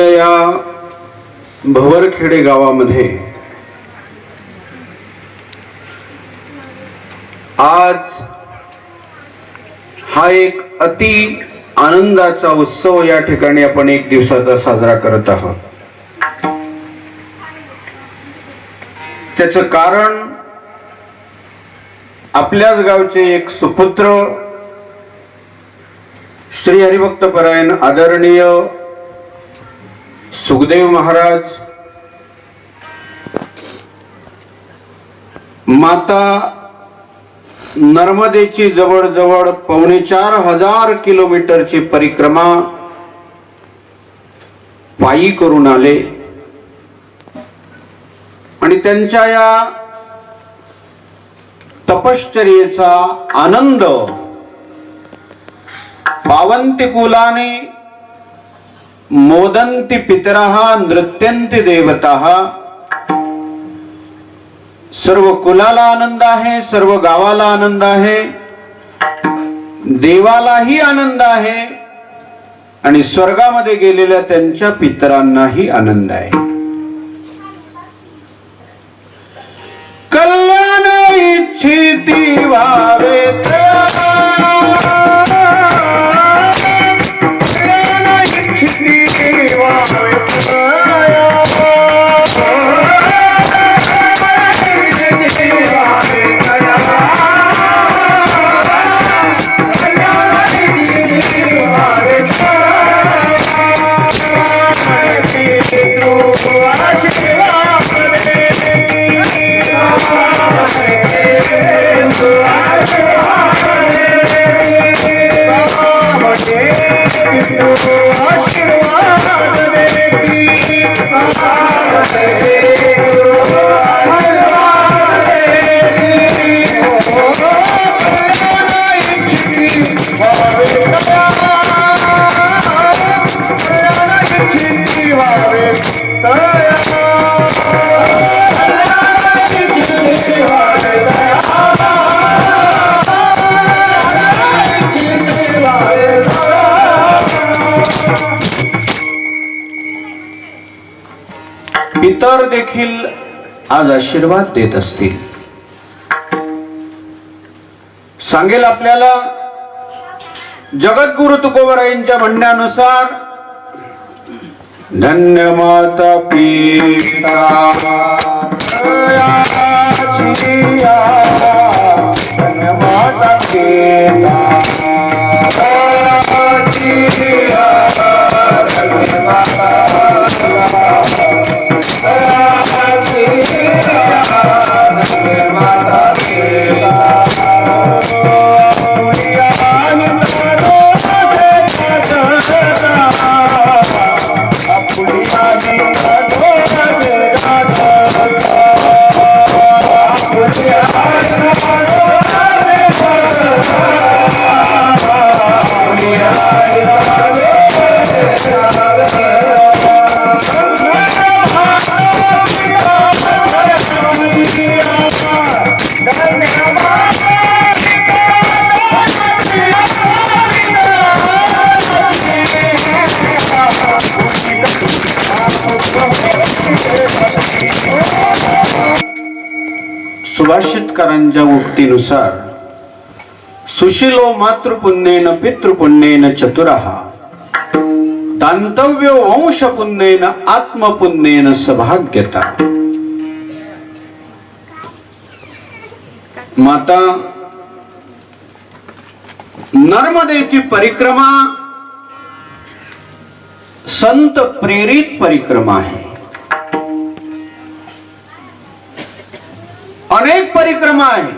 आपल्या या भवरखेडे गावामध्ये आज हा एक अति आनंदाचा उत्सव या ठिकाणी आपण एक दिवसाचा साजरा करत आहोत. त्याचं कारण आपल्याच गावचे एक सुपुत्र श्री हरिभक्त परायण आदरणीय सुखदेव महाराज माता नर्मदेची जवळजवळ पावणे चार हजार किलोमीटरची परिक्रमा पायी करून आले. आणि त्यांच्या या तपश्चर्येचा आनंद पावंतिकुलाने मोदंती पितरः नृत्यंती देवता। सर्व कुलाला आनंद आहे सर्व गावाला आनंद आहे देवालाही आनंद आहे आणि स्वर्गामध्ये गेलेल्या त्यांच्या पितरांनाही आनंद आहे. कल्याण इच्छिती व्हावे आशीर्वाद देत असतील. सांगेल आपल्याला जगद्गुरु तुकोबराईंच्या म्हणण्यानुसार धन्य माता पिता. Bye. सुभाषितकारांच्या उक्तीनुसार सुशिलो मातृपुण्येन पितृपुण्येन चतुरहा आत्म पुण्येन आत्मपुण्येन सभाग्यता। माता नर्मदेची परिक्रमा संत प्रेरित परिक्रमा आहे। अनेक परिक्रमा आहे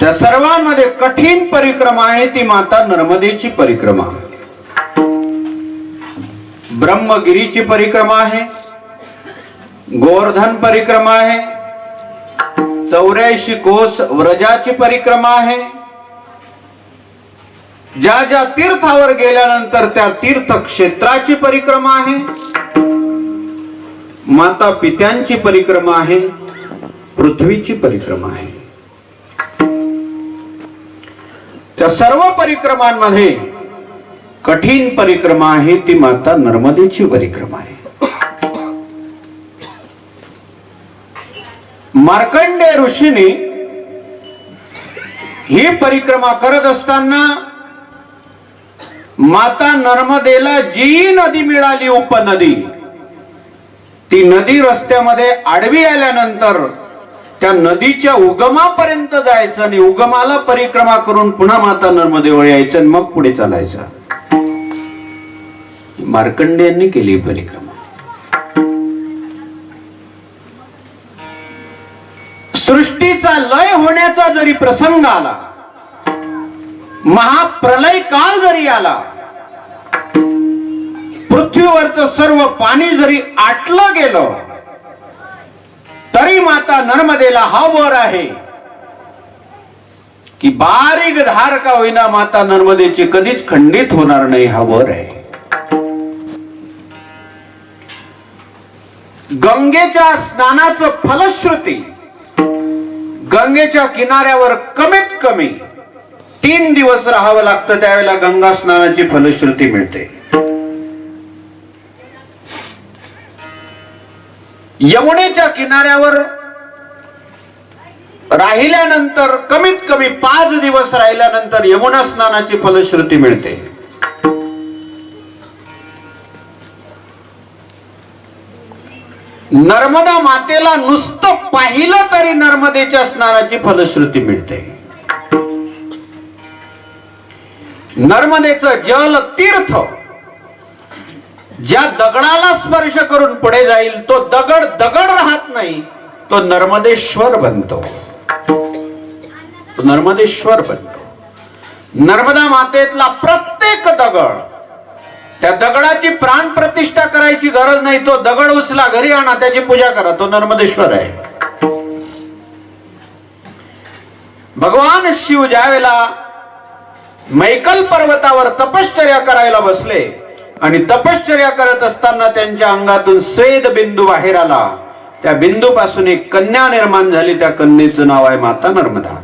त्या सर्वांमध्ये कठीण परिक्रमा आहे ती माता नर्मदेची परिक्रमा. ब्रह्मगिरीची परिक्रमा आहे. गोवर्धन परिक्रमा आहे. चौऱ्याऐंशी कोस व्रजाची परिक्रमा आहे. ज्या ज्या तीर्थावर गेल्यानंतर त्या तीर्थक्षेत्राची परिक्रमा आहे. माता पित्यांची परिक्रमा आहे. पृथ्वीची परिक्रमा आहे. त्या सर्व परिक्रमांमध्ये कठीण परिक्रमा आहे ती माता नर्मदेची परिक्रमा आहे. मार्कंडे ऋषीने ही परिक्रमा करत असताना माता नर्मदेला जी नदी मिळाली उपनदी ती नदी रस्त्यामध्ये आडवी आल्यानंतर त्या नदीच्या उगमापर्यंत जायचं आणि उगमाला परिक्रमा करून पुन्हा माता नर्मदेवर यायचं आणि मग पुढे चालायचं. मार्कंडे यांनी केली परिक्रमा. सृष्टीचा लय होण्याचा जरी प्रसंग आला महाप्रलय काळ जरी आला पृथ्वीवरचं सर्व पाणी जरी आटलं गेलं तरी माता नर्मदेला हा वर आहे. की बारीक धार का होईना माता नर्मदेची कधीच खंडित होणार नाही हा वर आहे. गंगेच्या स्नानाचं फलश्रुती गंगेच्या किनाऱ्यावर कमीत कमी तीन दिवस राहावं लागतं त्यावेळेला गंगा स्नानाची फलश्रुती मिळते. यमुनेच्या किनाऱ्यावर राहिल्यानंतर कमीत कमी पाच दिवस राहिल्यानंतर यमुना स्नानाची फलश्रुती मिळते. नर्मदा मातेला नुसतं पाहिलं तरी नर्मदेच्या स्नानाची फलश्रुती मिळते. नर्मदेचं जल तीर्थ ज्या दगडाला स्पर्श करून पुढे जाईल तो दगड दगड राहत नाही तो नर्मदेश्वर बनतो. तो नर्मदेश्वर बनतो. नर्मदा मातेतला प्रत्येक दगड त्या दगडाची प्राण प्रतिष्ठा करायची गरज नाही तो दगड उचला घरी आणा त्याची पूजा करा तो नर्मदेश्वर आहे. भगवान शिव ज्यावेळेला मैकल पर्वतावर तपश्चर्या करायला बसले आणि तपश्चर्या करत असताना त्यांच्या अंगातून स्वेद बिंदू बाहेर आला. त्या बिंदू पासून एक कन्या निर्माण झाली. त्या कन्येचं नाव आहे माता नर्मदा.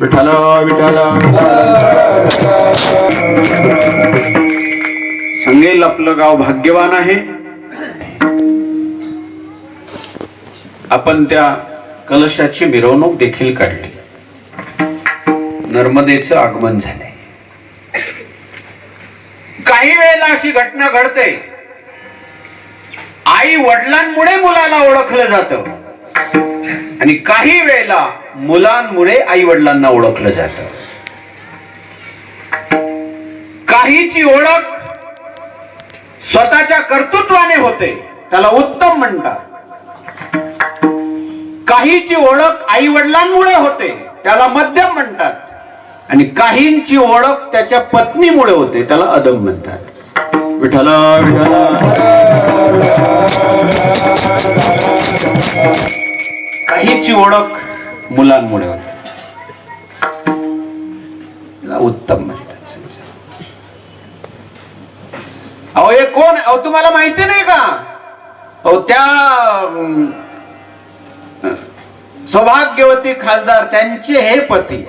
विठाला विठाला सांगेल आपलं गाव भाग्यवान आहे. आपण त्या कलशाची मिरवणूक देखील काढली. नर्मदेचं आगमन झालंय. काही वेळेला अशी घटना घडते. आई वडिलांमुळे मुलाला ओळखलं जात. आणि काही वेळेला मुलांमुळे आई वडिलांना ओळखलं जात. काहीची ओळख स्वतःच्या कर्तृत्वाने होते त्याला उत्तम म्हणतात. काहीची ओळख आई वडिलांमुळे होते त्याला मध्यम म्हणतात. आणि काहींची ओळख त्याच्या पत्नीमुळे होते त्याला अदम म्हणतात. विठाला विठाला काहीची ओळख मुलांमुळे होते. उत्तम म्हणतात अहो हे कोण? अहो तुम्हाला माहिती नाही का? अहो त्या सौभाग्यवती खासदार त्यांचे हे पती.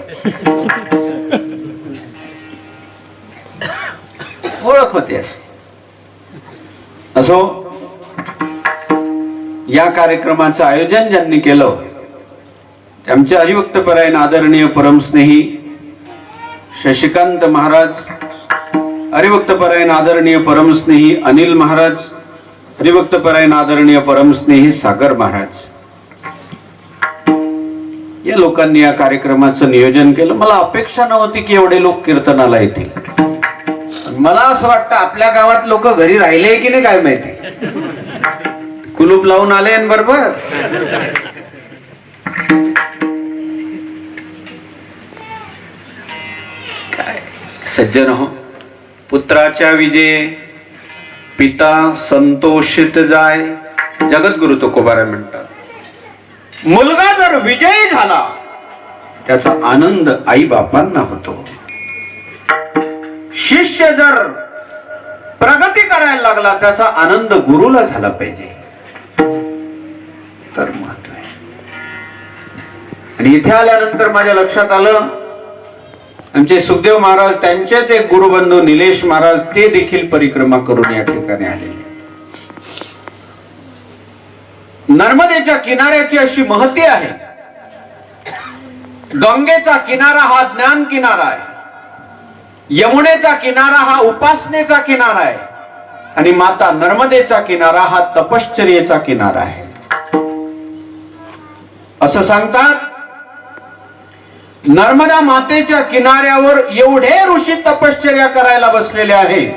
ओळख होते असो. या कार्यक्रमाचं आयोजन ज्यांनी केलं त्यांचे आमचे हरिभक्तपरायण आदरणीय परमस्नेही शशिकांत महाराज हरिभक्तपरायण आदरणीय परमस्नेही अनिल महाराज हरिभक्तपरायण आदरणीय परमस्नेही सागर महाराज. या लोकांनी या कार्यक्रमाचं नियोजन केलं. मला अपेक्षा नव्हती की एवढे लोक कीर्तनाला येतील. मला असं वाटतं आपल्या गावात लोक घरी राहिले की नाही काय माहिती? कुलूप लावून आले बरोबर? काय? सज्जन हो पुत्राच्या विजय पिता संतोषित जाय जगद्गुरु तुकोबारा म्हणतात. मुलगा जर विजयी झाला त्याचा आनंद आई बापांना होतो. शिष्य जर प्रगती करायला लागला त्याचा आनंद गुरुला झाला पाहिजे. तर महत्त्व आणि इथे आल्यानंतर माझ्या लक्षात आलं आमचे सुखदेव महाराज त्यांचेच एक गुरुबंधू निलेश महाराज ते देखील परिक्रमा करून या ठिकाणी आलेले नर्मदेच्या किनाऱ्याची अशी महती आहे. गंगेचा किनारा हा ज्ञान किनारा आहे. यमुनेचा किनारा हा उपासनेचा किनारा आहे. आणि माता नर्मदेचा किनारा हा तपश्चर्येचा किनारा आहे. असं सांगतात नर्मदा मातेच्या किनाऱ्यावर एवढे ऋषी तपश्चर्या करायला बसलेले आहेत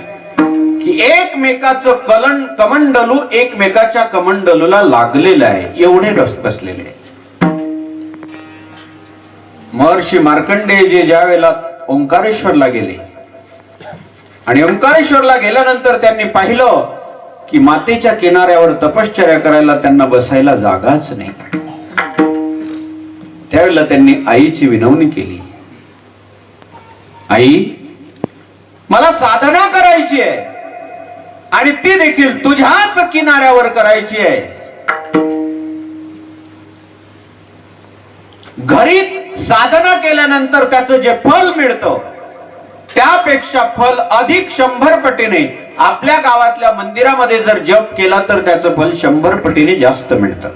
की एकमेकाचं कलन कमंडलू एकमेकाच्या कमंडलूला लागलेलं आहे. एवढे रस बसलेले महर्षी मार्कंडे जे ज्या वेळेला ओंकारेश्वरला गेले. आणि ओंकारेश्वरला गेल्यानंतर त्यांनी पाहिलं की मातेच्या किनाऱ्यावर तपश्चर्या करायला त्यांना बसायला जागाच नाही. त्यावेळेला त्यांनी आईची विनवणी केली. आई मला साधना करायची आहे. आणि ती देखील तुझ्याच किनाऱ्यावर करायची आहे. घरी साधना केल्यानंतर त्याचं जे फल मिळतं त्यापेक्षा फल अधिक शंभर पटीने आपल्या गावातल्या मंदिरामध्ये जर जप केला तर त्याचं फल शंभर पटीने जास्त मिळतं.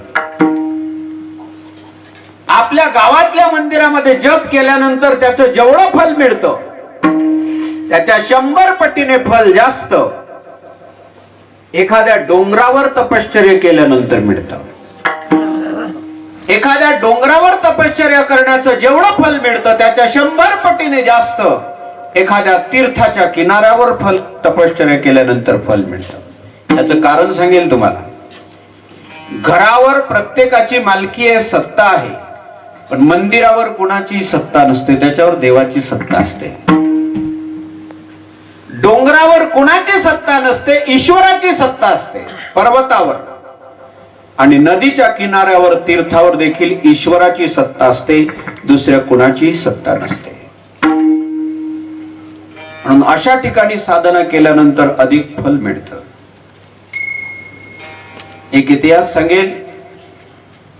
आपल्या गावातल्या मंदिरामध्ये जप केल्यानंतर त्याचं जेवढं फल मिळतं त्याच्या शंभर पटीने फल जास्त एखाद्या डोंगरावर तपश्चर्य केल्यानंतर मिळतं. एखाद्या डोंगरावर तपश्चर्या करण्याचं जेवढं फल मिळतं त्याच्या शंभर पटीने जास्त एखाद्या तीर्थाच्या किनाऱ्यावर फल तपश्चर्या केल्यानंतर फल मिळतं. याचं कारण सांगेल तुम्हाला. घरावर प्रत्येकाची मालकी आहे सत्ता आहे पण मंदिरावर कुणाची सत्ता नसते त्याच्यावर देवाची सत्ता असते. डोंगरावर कुणाची सत्ता नसते ईश्वराची सत्ता असते पर्वतावर. आणि नदीच्या किनाऱ्यावर तीर्थावर देखील ईश्वराची सत्ता असते दुसऱ्या कुणाची सत्ता नसते. म्हणून अशा ठिकाणी साधना केल्यानंतर अधिक फल मिळतं. एक इतिहास सांगेल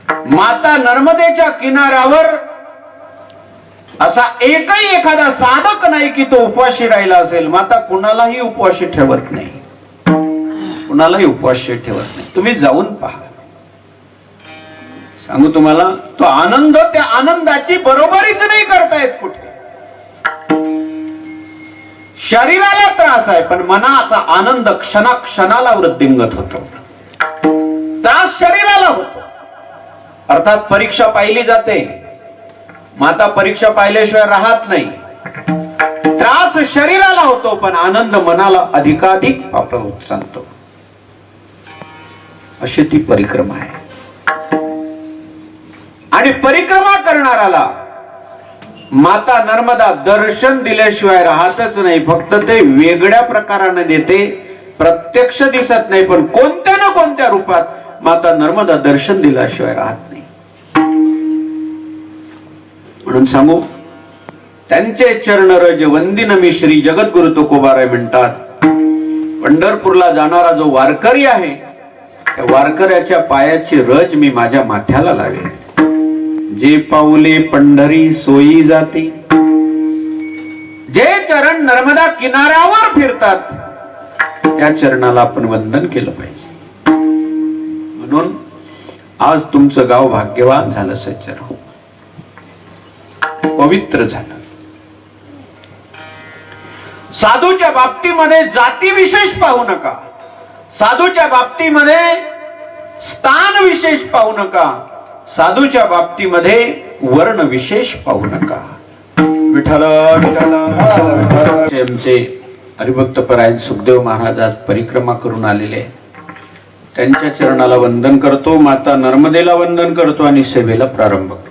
माता नर्मदेच्या किनाऱ्यावर असा एकही एखादा साधक नाही की तो उपवाशी राहिला असेल. माता कुणालाही उपवाशी ठेवत नाही. कुणालाही उपवाशी ठेवत नाही. तुम्ही जाऊन पहा. सांगू तुम्हाला तो आनंद त्या आनंदाची बरोबरीच नाही करतायत कुठे. शरीराला त्रास आहे पण मनाचा आनंद क्षणा क्षणाला वृद्धिंगत होतो. त्रास शरीराला होतो. अर्थात परीक्षा पाहिली जाते. माता परीक्षा पाहिल्याशिवाय राहत नाही. त्रास शरीराला होतो पण आनंद मनाला अधिकाधिक पापवत सांगतो अशी ती परिक्रमा आहे. आणि परिक्रमा करणाराला माता नर्मदा दर्शन दिल्याशिवाय राहतच नाही. फक्त ते वेगळ्या प्रकाराने देते प्रत्यक्ष दिसत नाही पण कोणत्या ना कोणत्या रूपात माता नर्मदा दर्शन दिल्याशिवाय राहत नाही. म्हणून सांगू त्यांचे चरण रज वंदिन मी श्री जगद्गुरु तुकोबाराय म्हणतात पंढरपूरला जाणारा जो वारकरी आहे त्या वारकऱ्याच्या पायाची रज मी माझ्या माथ्याला लावेल जे पाऊले पंढरी सोयी जाते. जे चरण नर्मदा किनाऱ्यावर फिरतात त्या चरणाला आपण वंदन केलं पाहिजे. म्हणून आज तुमचं गाव भाग्यवान झालं सज्जन हो. पवित्र झालं. साधूच्या बाबतीमध्ये जाती विशेष पाहू नका. साधूच्या बाबतीमध्ये स्थान विशेष पाहू नका. साधूच्या बाबतीमध्ये वर्ण विशेष पाहू नका. विठाल आमचे हरिभक्त परायण सुखदेव महाराज आज परिक्रमा करून आलेले त्यांच्या चरणाला वंदन करतो माता नर्मदेला वंदन करतो आणि सेवेला प्रारंभ करतो.